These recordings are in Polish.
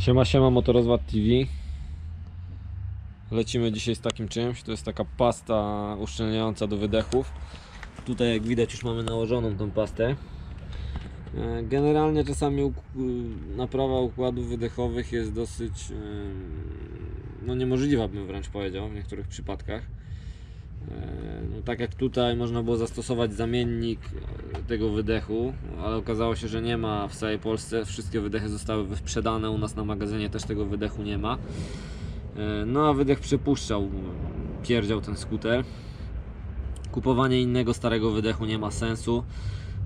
Siema, siema, Motorozwad TV. Lecimy dzisiaj z takim czymś. To jest taka pasta uszczelniająca do wydechów. Tutaj jak widać już mamy nałożoną tą pastę. E, Generalnie czasami y, naprawa układów wydechowych jest dosyć y, no niemożliwa bym wręcz powiedział w niektórych przypadkach. Tak jak tutaj można było zastosować zamiennik e, tego wydechu, ale okazało się, że nie ma w całej Polsce. Wszystkie wydechy zostały wysprzedane, u nas na magazynie też tego wydechu nie ma. E, No a wydech przepuszczał, pierdział ten skuter. Kupowanie innego starego wydechu nie ma sensu,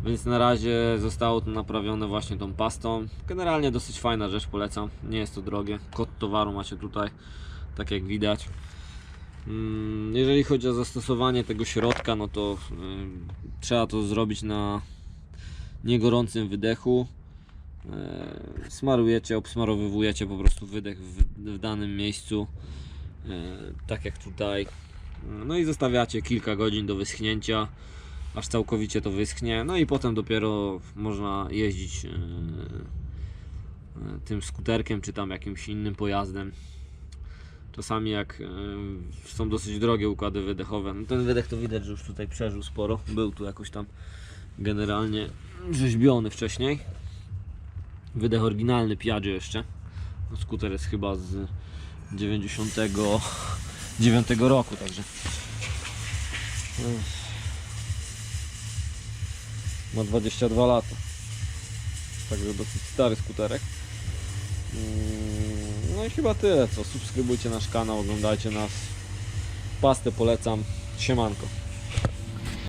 więc na razie zostało to naprawione właśnie tą pastą. Generalnie dosyć fajna rzecz, polecam. Nie jest to drogie. Kod towaru macie tutaj, tak jak widać. Mm, Jeżeli chodzi o zastosowanie tego środka, no to ym, trzeba to zrobić na niegorącym wydechu. E, Smarujecie, obsmarowywujecie po prostu wydech w, danym miejscu, e, tak jak tutaj. No i zostawiacie kilka godzin do wyschnięcia, aż całkowicie to wyschnie. No i potem dopiero można jeździć tym skuterkiem czy tam jakimś innym pojazdem. Czasami jak e, są dosyć drogie układy wydechowe, no ten wydech to widać, że już tutaj przeżył sporo. Był tu jakoś tam generalnie rzeźbiony wcześniej. Wydech oryginalny Piaggio jeszcze. No, skuter jest chyba z 99 roku, także. Ma 22 lata. Także dosyć stary skuterek. No i chyba tyle co. Subskrybujcie nasz kanał, oglądajcie nas. Pastę polecam. Siemanko.